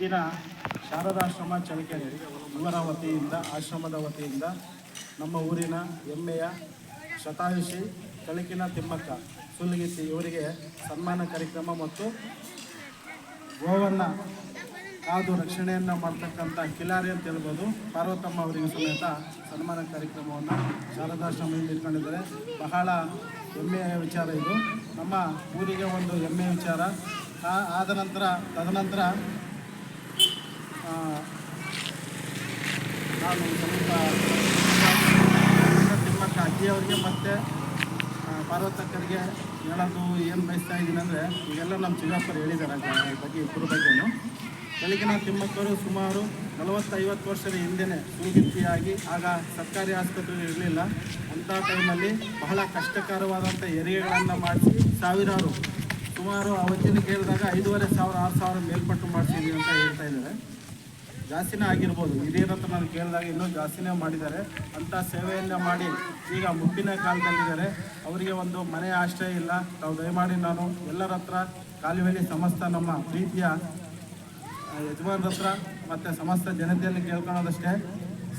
ದಿನ ಶಾರದಾಶ್ರಮ ಚಳಕೆರೆ ಇವರ ವತಿಯಿಂದ, ಆಶ್ರಮದ ವತಿಯಿಂದ ನಮ್ಮ ಊರಿನ ಹೆಮ್ಮೆಯ ಶತಾಯುಷಿ ಕಳಕಿನ ತಿಮ್ಮಕ್ಕ ಸುಲ್ಗಿತ್ತಿ ಇವರಿಗೆ ಸನ್ಮಾನ ಕಾರ್ಯಕ್ರಮ ಮತ್ತು ಗೋವನ್ನು ಕಾದು ರಕ್ಷಣೆಯನ್ನು ಮಾಡ್ತಕ್ಕಂಥ ಕಿಲಾರಿ ಅಂತ ಹೇಳ್ಬೋದು. ಪಾರ್ವತಮ್ಮ ಅವರಿಗೆ ಸಮೇತ ಸನ್ಮಾನ ಕಾರ್ಯಕ್ರಮವನ್ನು ಶಾರದಾಶ್ರಮದಿಂದ ಇಟ್ಕೊಂಡಿದ್ದಾರೆ. ಬಹಳ ಹೆಮ್ಮೆಯ ವಿಚಾರ ಇದು. ನಮ್ಮ ಊರಿಗೆ ಒಂದು ಹೆಮ್ಮೆಯ ವಿಚಾರ. ಆದ ನಂತರ, ತದನಂತರ ನಾನು ಸ್ವಲ್ಪ ತಿಮ್ಮಕ್ಕ ಅಜ್ಜಿಯವರಿಗೆ ಮತ್ತು ಪಾರ್ವತಕ್ಕರಿಗೆ ಹೇಳೋದು ಏನು ಬಯಸ್ತಾ ಇದ್ದೀನಿ ಅಂದರೆ ಈಗೆಲ್ಲ ನಮ್ಮ ಚಿಕ್ಕಪ್ಪರು ಹೇಳಿದ್ದಾರೆ ಅದ್ರ ಬಗ್ಗೆ ಇಬ್ಬರ ಬಗ್ಗೆನೂ ಬೆಳಗಿನ ತಿಮ್ಮಕ್ಕರು ಸುಮಾರು ನಲವತ್ತೈವತ್ತು ವರ್ಷದ ಹಿಂದೆನೇ ಸುಗಿತ್ತಿಯಾಗಿ ಆಗ ಸರ್ಕಾರಿ ಆಸ್ಪತ್ರೆ ಇರಲಿಲ್ಲ ಅಂಥ ಟೈಮಲ್ಲಿ ಬಹಳ ಕಷ್ಟಕರವಾದಂಥ ಹೆರಿಗೆಗಳನ್ನು ಮಾಡಿಸಿ ಸಾವಿರಾರು ಸುಮಾರು ಅವತ್ತಿನ ಕೇಳಿದಾಗ ಐದೂವರೆ ಸಾವಿರ ಆರು ಸಾವಿರ ಮೇಲ್ಪಟ್ಟು ಮಾಡಿಸಿದ್ವಿ ಅಂತ ಹೇಳ್ತಾ ಇದ್ದಾರೆ ಜಾಸ್ತಿನೇ ಆಗಿರ್ಬೋದು. ಹಿರಿಯರ ಹತ್ರ ನಾನು ಕೇಳಿದಾಗ ಇನ್ನೂ ಜಾಸ್ತಿನೇ ಮಾಡಿದ್ದಾರೆ. ಅಂಥ ಸೇವೆಯನ್ನು ಮಾಡಿ ಈಗ ಮುಪ್ಪಿನ ಕಾಲದಲ್ಲಿದ್ದಾರೆ. ಅವರಿಗೆ ಒಂದು ಮನೆ ಆಶ್ರಯ ಇಲ್ಲ. ತಾವು ದಯಮಾಡಿ ನಾನು ಎಲ್ಲರ ಹತ್ರ ಕಾಲುವೆಲಿ ಸಮಸ್ತ ನಮ್ಮ ಪ್ರೀತಿಯ ಯಜಮಾನರ ಹತ್ರ ಮತ್ತು ಸಮಸ್ತ ಜನತೆಯಲ್ಲಿ ಕೇಳ್ಕೊಳ್ಳೋದಷ್ಟೇ.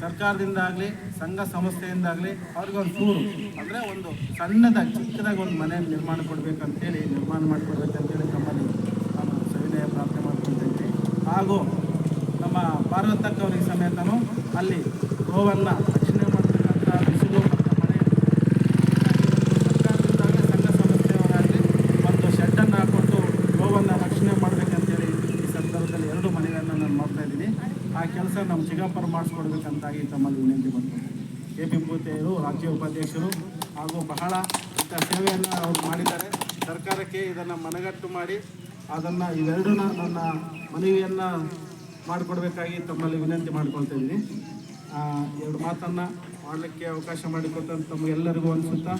ಸರ್ಕಾರದಿಂದ ಆಗಲಿ ಸಂಘ ಸಂಸ್ಥೆಯಿಂದಾಗಲಿ ಅವ್ರಿಗೆ ಒಂದು ಚೂರು ಅಂದರೆ ಒಂದು ಸಣ್ಣದಾಗಿ ಚಿಕ್ಕದಾಗಿ ಒಂದು ಮನೆ ನಿರ್ಮಾಣ ಕೊಡಬೇಕಂತೇಳಿ, ನಿರ್ಮಾಣ ಮಾಡಿಕೊಡ್ಬೇಕಂತೇಳಿ ತಮ್ಮಲ್ಲಿ ನಾನು ಸವಿನಯ ಪ್ರಾರ್ಥನೆ ಮಾಡ್ಕೊಳ್ತಾ ಹಾಗೂ ನಮ್ಮ ಪಾರ್ವತಕ್ಕವರಿಗೆ ಸಮೇತನು ಅಲ್ಲಿ ಗೋವನ್ನು ರಕ್ಷಣೆ ಮಾಡ್ತಕ್ಕಂಥ ಬಿಸಿಲು ಒಂದು ಶೆಡ್ಡನ್ನು ಗೋವನ್ನು ರಕ್ಷಣೆ ಈ ಸಂದರ್ಭದಲ್ಲಿ ಎರಡು ನಾನು ಮಾಡ್ತಾ ಇದ್ದೀನಿ. ಆ ಕೆಲಸ ನಮ್ಮ ಚಿಗಪ್ಪರು ಮಾಡಿಸ್ಕೊಡ್ಬೇಕಂತಾಗಿ ತಮ್ಮಲ್ಲಿ ವಿನಂತಿ ಮಾಡ್ತೀನಿ ಎ ಪಿ ಭೂತೆಯರು, ರಾಜ್ಯ ಉಪಾಧ್ಯಕ್ಷರು ಹಾಗೂ ಬಹಳ ಇಂಥ ಸೇವೆಯನ್ನು ಅವರು ಮಾಡಿದ್ದಾರೆ. ಸರ್ಕಾರಕ್ಕೆ ಇದನ್ನು ಮನಗಟ್ಟು ಮಾಡಿ ಅದನ್ನು ಇವೆರಡನ್ನ ನನ್ನ ಮನವಿಯನ್ನು ಮಾಡಿಕೊಡ್ಬೇಕಾಗಿ ತಮ್ಮಲ್ಲಿ ವಿನಂತಿ ಮಾಡ್ಕೊಳ್ತಾ ಇದ್ದೀನಿ. ಎರಡು ಮಾತನ್ನು ಮಾಡಲಿಕ್ಕೆ ಅವಕಾಶ ಮಾಡಿಕೊಟ್ಟಂತ ತಮಗೆಲ್ಲರಿಗೂ ಅನಿಸುತ್ತಾ?